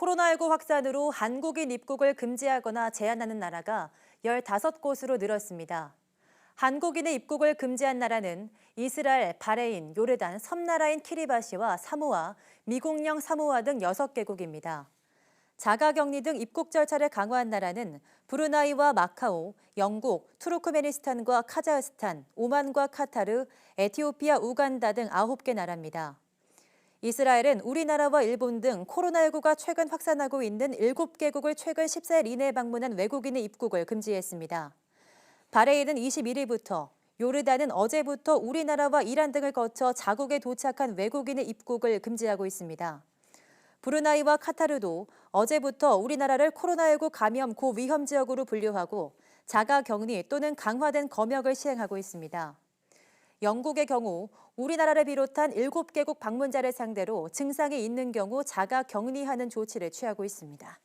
코로나19 확산으로 한국인 입국을 금지하거나 제한하는 나라가 15곳으로 늘었습니다. 한국인의 입국을 금지한 나라는 이스라엘, 바레인, 요르단, 섬나라인 키리바시와 사모아, 미국령 사모아 등 6개국입니다. 자가격리 등 입국 절차를 강화한 나라는 브루나이와 마카오, 영국, 투르크메니스탄과 카자흐스탄, 오만과 카타르, 에티오피아, 우간다 등 9개 나라입니다. 이스라엘은 우리나라와 일본 등 코로나19가 최근 확산하고 있는 7개국을 최근 14일 이내에 방문한 외국인의 입국을 금지했습니다. 바레인은 21일부터, 요르단은 어제부터 우리나라와 이란 등을 거쳐 자국에 도착한 외국인의 입국을 금지하고 있습니다. 브루나이와 카타르도 어제부터 우리나라를 코로나19 감염 고위험 지역으로 분류하고 자가 격리 또는 강화된 검역을 시행하고 있습니다. 영국의 경우 우리나라를 비롯한 7개국 방문자를 상대로 증상이 있는 경우 자가 격리하는 조치를 취하고 있습니다.